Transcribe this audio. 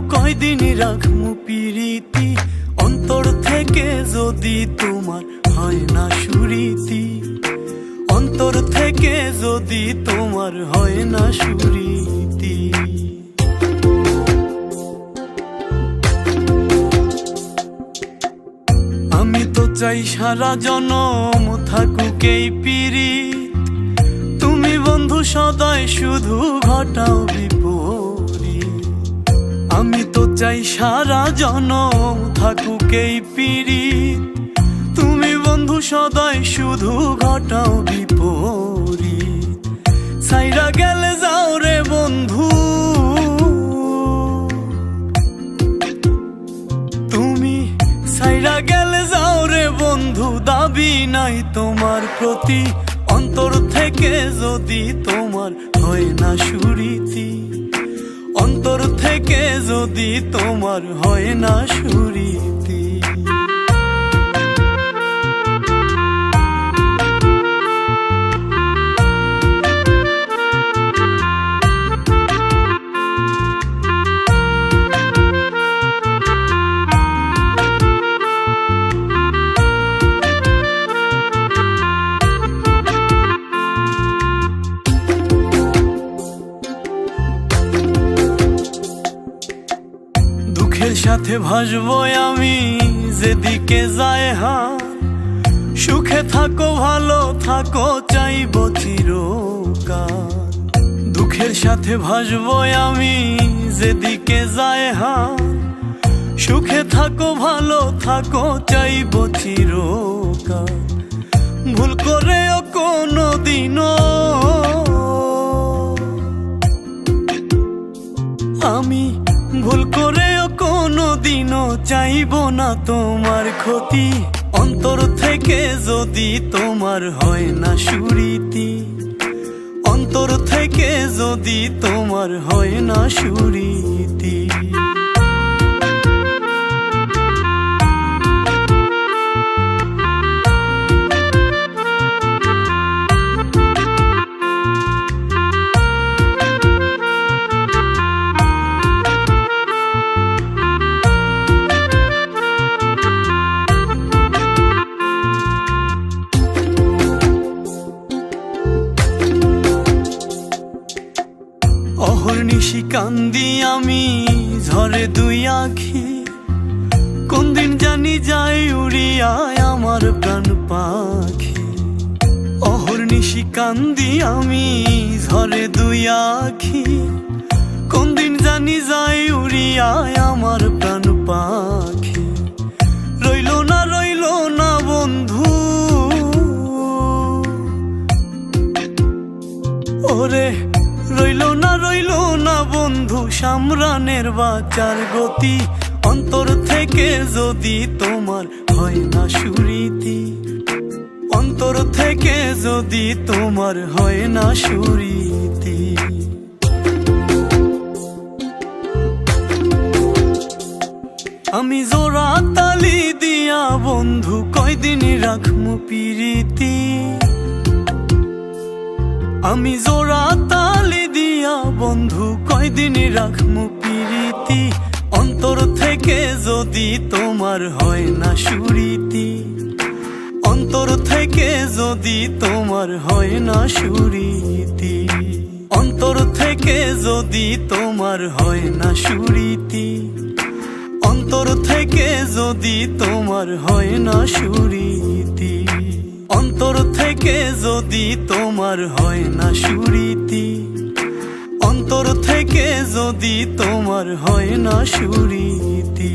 কয়দিন রাখমু পিরিতি? অন্তর থেকে যদি তোমার হয় না সুরীতি? অন্তর থেকে যদি তোমার হয় না সুরীতি? আমি তো চাই সারা জনম থাকুক এই পিরিত। তুমি বন্ধু সদাই শুধু ঘটাও বিপরীত আমি তো চাই সারা জন থাকুক এই পিরিত তুমি বন্ধু সদাই শুধু ঘটাও বিপরি সাইরা গেলে যাও রে বন্ধু। তুমি সাইরা গেলে যাও রে বন্ধু, দাবি নাই তোমার প্রতি। অন্তর থেকে যদি তোমার হয় না থেকে যদি তোমার হয় না সুরীতি সাথে ভাসবো আমি, যেদিকে যায় হা সুখে থাকো, ভালো থাকো, চাইব চিরকাল। দুঃখের সাথে ভাসবো আমি, যেদিকে যায় হা সুখে থাকো, ভালো থাকো, চাইব চিরকাল। ভুল করেও কোনো দিনও চাইব না তোমার ক্ষতি। অন্তর থেকে যদি তোমার হয় না সুরীতি। অন্তর থেকে যদি তোমার হয় না সুরীতি। অহর্নিশি কান্দি আমি, ঝরে দুই আখি। কোন দিন জানি যাই উড়িয়ায় আমার প্রাণ পাখি। অহর্নিশি কান্দি আমি, ঝরে দুই আখি। কোন দিন জানি যাই উড়িয়ায় আমার প্রাণ পাখি। রইল না রইল না বন্ধু। ওরে রইল না রইল না বন্ধু সামরানের বাচার গতি। অন্তর থেকে যদি তোমার হয় না সুরীতি, অন্তর থেকে যদি তোমার হয় না সুরীতি। আমি জোড়া তালি দিয়া বন্ধু কয়দিন রাখমু পিরিতি। আমি জোড়া বন্ধু, কয়দিন রাখমু পিরিতি? অন্তর থেকে যদি তোমার হয় না সুরীতি। অন্তর থেকে যদি তোমার হয় না সুরীতি। অন্তর থেকে যদি তোমার হয় না সুরীতি। অন্তর থেকে যদি তোমার হয় না সুরীতি। অন্তর থেকে যদি তোমার হয় না সুরীতি। অন্তর থেকে যদি তোমার হয় না সুরীতি।